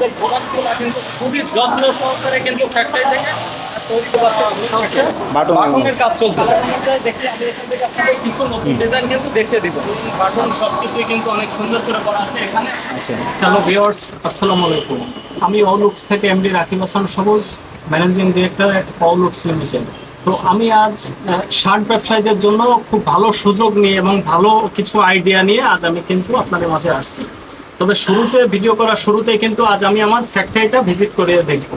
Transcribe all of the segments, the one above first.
আমাদের প্রোডাক্টগুলো কিন্তু খুবই যত্ন সহকারে কিন্তু ফ্যাক্টরি থেকে বাটনের কাজ চলতেছে দেখি আমি এখান থেকে আপনাদের কিছু নতুন ডিজাইন কিন্তু দেখিয়ে দিব। বাটন সব কিন্তু অনেক সুন্দর করে করা আছে এখানে। আচ্ছা। হ্যালো ভিউয়ার্স আসসালামু আলাইকুম। আমি অলুক্স থেকে MD Rakib Hasan Sabuj managing director at অলুক্স limited. তো আমি আজ শার্ট ব্যবসায়ীদের জন্য খুব ভালো সুযোগ নিয়ে এবং ভালো কিছু আইডিয়া নিয়ে আজ আমি কিন্তু আপনাদের মাঝে আসছি। তবে শুরুতে ভিডিও করার শুরুতেই কিন্তু আজ আমি আমার ফ্যাক্টরিটা ভিজিট করে দেখব।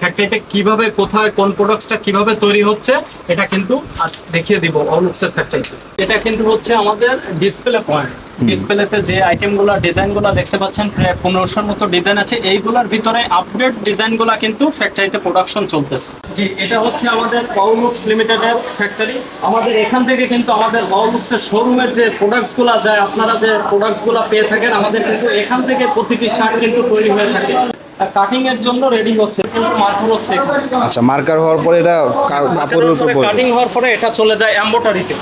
ফ্যাক্টরিতে কীভাবে, কোথায়, কোন প্রোডাক্টসটা কীভাবে তৈরি হচ্ছে, এটা কিন্তু আজ দেখিয়ে দিব অলুক্সের ফ্যাক্টরিতে এটা কিন্তু হচ্ছে আমাদের ডিসপ্লে পয়েন্ট ডিসপ্লেতে যে আইটেমগুলো ডিজাইনগুলো দেখতে পাচ্ছেন প্রায় পনেরোশোর মতো ডিজাইন আছে। এইগুলোর ভিতরে আপডেট ডিজাইনগুলো কিন্তু ফ্যাক্টরিতে প্রোডাকশন চলতেছে। জি এটা হচ্ছে আমাদের পাওলুক্স লিমিটেডের ফ্যাক্টরি আমাদের এখান থেকে কিন্তু আমাদের পাওলুক্সের শোরুমের যে প্রোডাক্টসগুলো যায় আপনারা যে প্রোডাক্টসগুলো পেয়ে থাকেন আমাদের কিন্তু এখান থেকে প্রতিটি শার্ট কিন্তু তৈরি হয়ে থাকে। কাটিং এর জন্য রেডি হচ্ছে কিন্তু মার্কেট হচ্ছে আচ্ছা মার্কার হওয়ার পরে এটা কাপড়ের উপর। কাটিং হওয়ার পরে এটা চলে যায় এম্বোটারিতে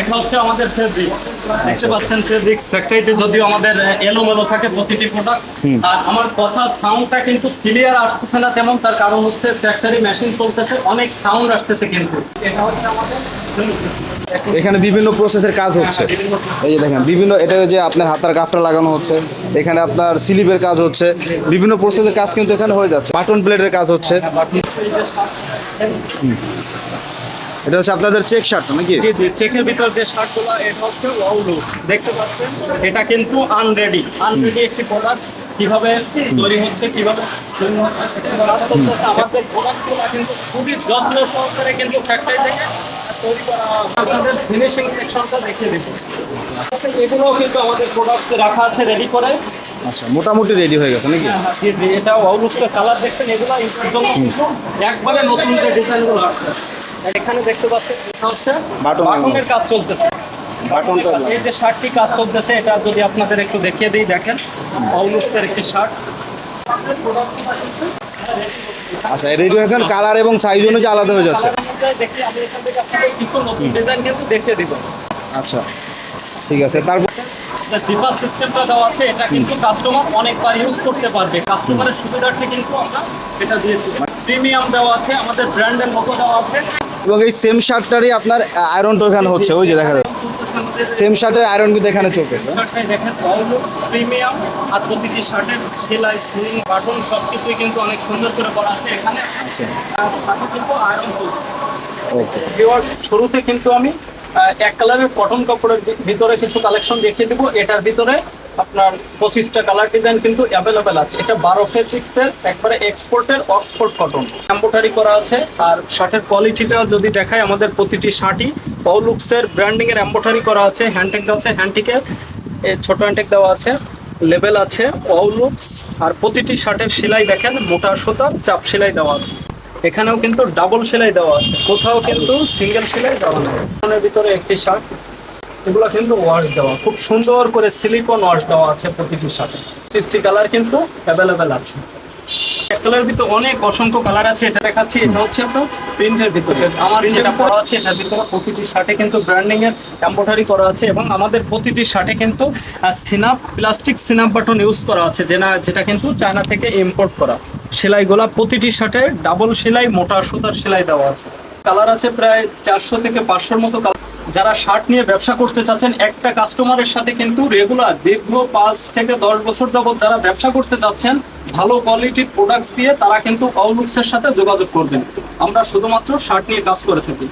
এটা হচ্ছে আমাদের ফেব্রিক্স দেখতে পাচ্ছেন ফেব্রিক্স ফ্যাক্টরিতে যদিও আমাদের এলোমেলো থাকে প্রতিটি প্রোডাক্ট আর আমার কথা সাউন্ডটা কিন্তু ক্লিয়ার আসতেছে না তেমন তার কারণ হচ্ছে ফ্যাক্টরি মেশিন চলতেছে অনেক সাউন্ড আসতেছে কিন্তু। এটা হচ্ছে আমাদের এখানে বিভিন্ন প্রসেসের কাজ হচ্ছে। এই যে দেখেন, বিভিন্ন এটা যে আপনার হাতার কাফটা লাগানো হচ্ছে, এখানে আপনার স্লিপের কাজ হচ্ছে, বিভিন্ন প্রসেসের কাজ কিন্তু এখানে হয়ে যাচ্ছে। বাটন প্লেটের কাজ হচ্ছে। এটা হচ্ছে আপনাদের চেক শার্টটা নাকি? জি জি চেকের ভিতর যে শার্টগুলো এটা হচ্ছে ওয়াউলু দেখতে পাচ্ছেন? এটা কিন্তু আনরেডি আনরেডি একটি প্রোডাক্ট কীভাবে তৈরি হচ্ছে, কীভাবে তৈরি হচ্ছে। আমাদের প্রোডাক্টগুলো কিন্তু খুবই যত্ন সহকারে কিন্তু ফ্যাক্টরি থেকে তৈরি করা আপনাদের ফিনিশিং সেকশনটা দেখিয়ে দিব। এগুলোও কিন্তু আমাদের প্রোডাক্টস রাখা আছে রেডি করে। আচ্ছা মোটামুটি রেডি হয়ে গেছে নাকি? হ্যাঁ, জি, এটা কালার দেখছেন এগুলো একবারে নতুন যে ডিজাইনগুলো আসছে। এখানে দেখতে পাচ্ছেন হচ্ছে বাটনের কাজ চলতেছে। বাটনটা এই যে শার্টটি কাজ চলতেছে এটা যদি আপনাদের একটু দেখিয়ে দিই দেখেন অলুক্সের একটি শার্ট আচ্ছা রেডি এখন কালার এবং সাইজ অনুযায়ী আলাদা হয়ে যাচ্ছে। দেখি আমি এখান থেকে আপনাদের কিছু নতুন ডিজাইন কিন্তু দেখিয়ে দিব। আচ্ছা ঠিক আছে। তারপর যে সিস্টেমটা দেওয়া আছে এটা কিন্তু কাস্টমার অনেকবার ইউজ করতে পারবে। কাস্টমারের সুবিধার্থে কিন্তু আমরা এটা দিয়েছি প্রিমিয়াম দেওয়া আছে আমাদের ব্র্যান্ডের মতো দেওয়া আছে। এবং এই সেম শার্টটারই আপনার আয়রনটা এখানে হচ্ছে ওই যে দেখা যাচ্ছে। সেম শার্টের আয়রন কিন্তু এখানে চলছে। দেখেন প্রিমিয়াম আর প্রতিটি শার্টের সেলাই সুইং বাটন সব কিছুই কিন্তু অনেক সুন্দর করে করা আছে এখানে। কিন্তু আয়রন চলছে শুরুতে কিন্তু আমি এক কালারের কটন কাপড়ের ভিতরে কিছু কালেকশন দেখিয়ে দেবো। এটার ভিতরে আপনার পঁচিশটা কালার ডিজাইন কিন্তু অ্যাভেলেবেল আছে। এটা বারো ফেব্রিক্সের একবারে এক্সপোর্টের অক্সফোর্ড কটন এম্বোটারি করা আছে, আর শার্টের কোয়ালিটিটা যদি দেখায় আমাদের প্রতিটি শার্টই পৌলুক্সের ব্র্যান্ডিং এর এম্বোটারি করা আছে হ্যান্ডটেক দেওয়া আছে হ্যান্ডটিকে ছোট হ্যান্ডটেক দেওয়া আছে লেভেল আছে লুকস আর প্রতিটি শার্টের সেলাই দেখেন, মোটা সুতার চাপ সেলাই দেওয়া আছে। এখানেও কিন্তু ডাবল সেলাই দেওয়া আছে। কোথাও কিন্তু সিঙ্গেল সেলাই দেওয়া নেই। ভিতরে একটি শার্ট, এগুলো কিন্তু ওয়াশ দেওয়া। খুব সুন্দর করে সিলিকন ওয়াশ দেওয়া আছে প্রতিটি শার্টে। সিক্সটি কালার কিন্তু অ্যাভেলেবেল আছে। কালার ভিতরে অনেক অসংখ্য কালার আছে এটা দেখাচ্ছি এটা হচ্ছে আপনার প্রিন্টের ভিতরে। আমার যেটা পড়া আছে এটার ভিতরে প্রতিটি শার্টে কিন্তু ব্র্যান্ডিং এর এম্বোটারি করা আছে এবং আমাদের প্রতিটি শার্টে কিন্তু snap plastic snap button use করা আছে যেটা যেটা কিন্তু চায়না থেকে ইম্পোর্ট করা। সেলাইগুলা প্রতিটি শার্টে ডাবল সেলাই মোটা সুতার সেলাই দেওয়া আছে। কালার আছে প্রায় চারশো থেকে পাঁচশোর মতো কালার যারা শার্ট নিয়ে ব্যবসা করতে চাচ্ছেন, একটা কাস্টমারের সাথে কিন্তু রেগুলার দীর্ঘ পাঁচ থেকে দশ বছর যাবত যারা ব্যবসা করতে চাচ্ছেন, ভালো কোয়ালিটির প্রোডাক্টস দিয়ে তারা কিন্তু আউলুক্সের সাথে যোগাযোগ করবেন। আমরা শুধুমাত্র শার্ট নিয়ে কাজ করে থাকি।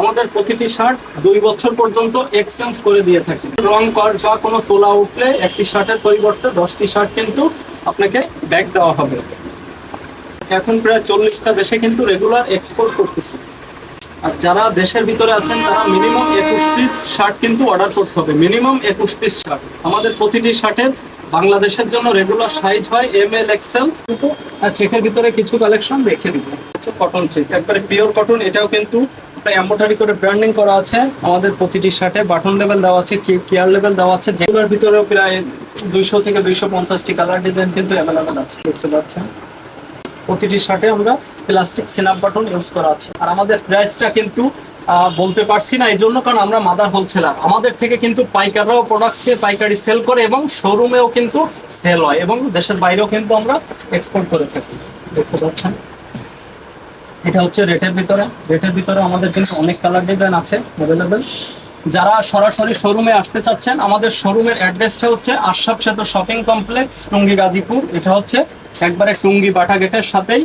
আমাদের প্রতিটি শার্ট দুই বছর পর্যন্ত এক্সচেঞ্জ করে দিয়ে থাকি। রং কর বা কোনো তোলা উঠলে একটি শার্টের পরিবর্তে দশটি শার্ট কিন্তু আপনাকে ব্যাগ দেওয়া হবে। এখন প্রায় চল্লিশটা দেশে কিন্তু রেগুলার এক্সপোর্ট করতেছে। আর যারা দেশের ভিতরে আছেন, তারা মিনিমাম একুশ পিস শার্ট কিন্তু অর্ডার করতে হবে। মিনিমাম একুশ পিস শার্ট আমাদের প্রতিটি শার্টের বাংলাদেশের জন্য রেগুলার সাইজ হয় এম এল এক্সেল কিন্তু চেকের ভিতরে কিছু কালেকশন রেখে দিব। কটন চেক একবারে পিওর কটন এটাও কিন্তু এম্বোটারি করে ব্র্যান্ডিং করা আছে। আমাদের প্রতিটি শার্টে বাটন লেভেল দেওয়া আছে কেয়ার লেভেল দেওয়া আছে। যেগুলোর ভিতরেও প্রায় দুইশো থেকে দুইশো পঞ্চাশটি কালার ডিজাইন কিন্তু অ্যাভেলেবেল আছে। দেখতে পাচ্ছেন? প্রতিটি শার্টে আমরা প্লাস্টিক সিনাপ বাটন ইউজ করা আছে। আর আমাদের প্রাইসটা কিন্তু বলতে পারছি না এই জন্য কারণ আমরা মাদার হোলসেলার আমাদের থেকে কিন্তু পাইকাররাও প্রোডাক্টসকে পাইকারি সেল করে এবং শোরুমেও কিন্তু সেল হয় এবং দেশের বাইরেও কিন্তু আমরা এক্সপোর্ট করে থাকি। দেখতে পাচ্ছেন? এটা হচ্ছে রেটের ভিতরে। রেটের ভিতরে আমাদের কিন্তু অনেক কালার ডিজাইন আছে অ্যাভেলেবেল যারা সরাসরি শোরুমে আসতে চাচ্ছেন আমাদের শোরুমের অ্যাড্রেসটা হচ্ছে আশরাফ সেতু শপিং কমপ্লেক্স টুঙ্গি গাজীপুর। এটা হচ্ছে একবারে টুঙ্গি বাটা গেটের সাথেই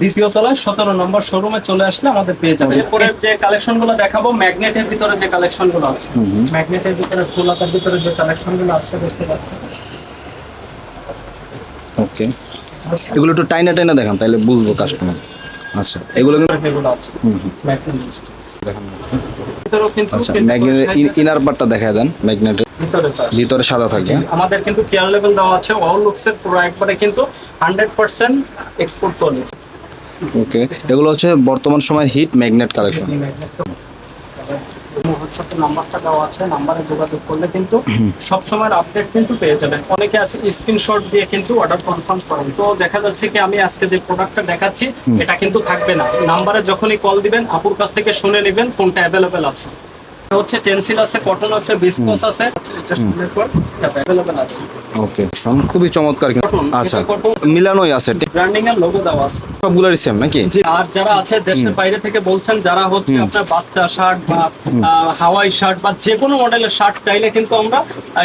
দ্বিতীয় তলায় সতেরো নম্বর শোরুমে চলে আসলে আমাদের পেয়ে যাবে এরপরে যে কালেকশনগুলো দেখাবো ম্যাগনেটের ভিতরে যে কালেকশনগুলো আছে ম্যাগনেটের ভিতরে ফুলাতার ভিতরে যে কালেকশনগুলো আছে দেখতে পাচ্ছেন। ওকে এগুলো একটু টাইনা টাইনা দেখান তাহলে বুঝব কাস্টমার আচ্ছা এগুলো কিন্তু আছে। ম্যাগনেট আচ্ছা কিন্তু ম্যাগনেটের ইনার পার্টটা দেখায় দেন ম্যাগনেটের। ভিতরে ভিতরে সাদা থাকবে। আমাদের কিন্তু কেয়ার লেভেল দেওয়া আছে। অল লুকসের পুরো একবারে কিন্তু হান্ড্রেড পার্সেন্ট এক্সপোর্ট করবে ওকে এগুলো হচ্ছে বর্তমান সময়ের হিট ম্যাগনেট কালেকশন হোয়াটসঅ্যাপে নাম্বারটা দেওয়া আছে নাম্বারে যোগাযোগ করলে কিন্তু সব সময় আপডেট কিন্তু পেয়ে যাবেন। অনেকে আছে স্ক্রিনশট দিয়ে কিন্তু অর্ডার কনফার্ম করেন। তো দেখা যাচ্ছে কি আমি আজকে যে প্রোডাক্টটা দেখাচ্ছি এটা কিন্তু থাকবে না। নাম্বারে যখনই কল দিবেন আপুর কাছ থেকে শুনে নেবেন কোনটা অ্যাভেলেবেল আছে। হচ্ছে টেন্সিল আছে কটন আছে বিসকস আছে ওকে খুবই চমৎকার কিন্তু। আচ্ছা মিলানোই আছে। ব্র্যান্ডিং এর লোগো দেওয়া আছে। সবগুলোরই সেম নাকি? জি আর যারা আছে দেশের বাইরে থেকে বলছেন যারা হচ্ছে আপনার বাচ্চা শার্ট বা হাওয়াই শার্ট বা যে কোনো মডেলের শার্ট চাইলে কিন্তু আমরা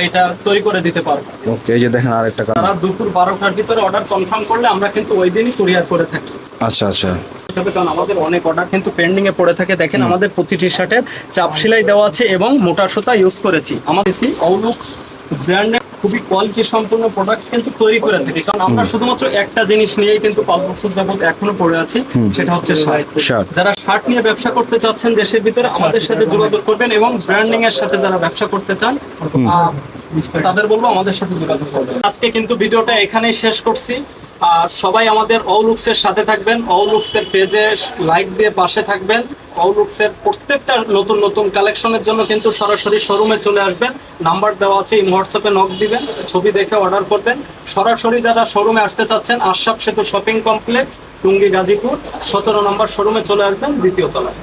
এটা তৈরি করে দিতে পারব। ওকে এই যে দেখেন আরেকটা তারা দুপুর বারোটার ভিতরে অর্ডার কনফার্ম করলে আমরা কিন্তু ওই দিনই কুরিয়ার করে থাকি। আচ্ছা আচ্ছা। তবে কারণ আমাদের অনেক অর্ডার কিন্তু পেন্ডিং এ পড়ে থাকে। দেখেন আমাদের প্রতিটি শার্টের চাপ সেলাই দেওয়া আছে এবং মোটা সুতা ইউজ করেছি। আমাদের আউলুক্স ব্র্যান্ডের খুবই কোয়ালিটি সম্পূর্ণ প্রোডাক্টস কিন্তু তৈরি করে থাকি। কারণ আমরা শুধুমাত্র একটা জিনিস নিয়েই কিন্তু পাঁচ বছর যাবত এখনও পড়ে আছি সেটা হচ্ছে শার্ট যারা শার্ট নিয়ে ব্যবসা করতে চাচ্ছেন দেশের ভিতরে আমাদের সাথে যোগাযোগ করবেন এবং ব্র্যান্ডিং এর সাথে যারা ব্যবসা করতে চান তাদের বলব আমাদের সাথে যোগাযোগ করবেন। আজকে কিন্তু ভিডিওটা এখানেই শেষ করছি। আর সবাই আমাদের অউলুক্সের সাথে থাকবেন অউলুক্সের পেজে লাইক দিয়ে পাশে থাকবেন। অউলুক্সের প্রত্যেকটা নতুন নতুন কালেকশনের জন্য কিন্তু সরাসরি শোরুমে চলে আসবেন। নাম্বার দেওয়া আছে, এই হোয়াটসঅ্যাপে নক দিবেন, ছবি দেখে অর্ডার করবেন। সরাসরি যারা শোরুমে আসতে চাচ্ছেন, আশরাফ সেতু শপিং কমপ্লেক্স টুঙ্গি গাজীপুর, সতেরো নম্বর শোরুমে চলে আসবেন দ্বিতীয় তলায়।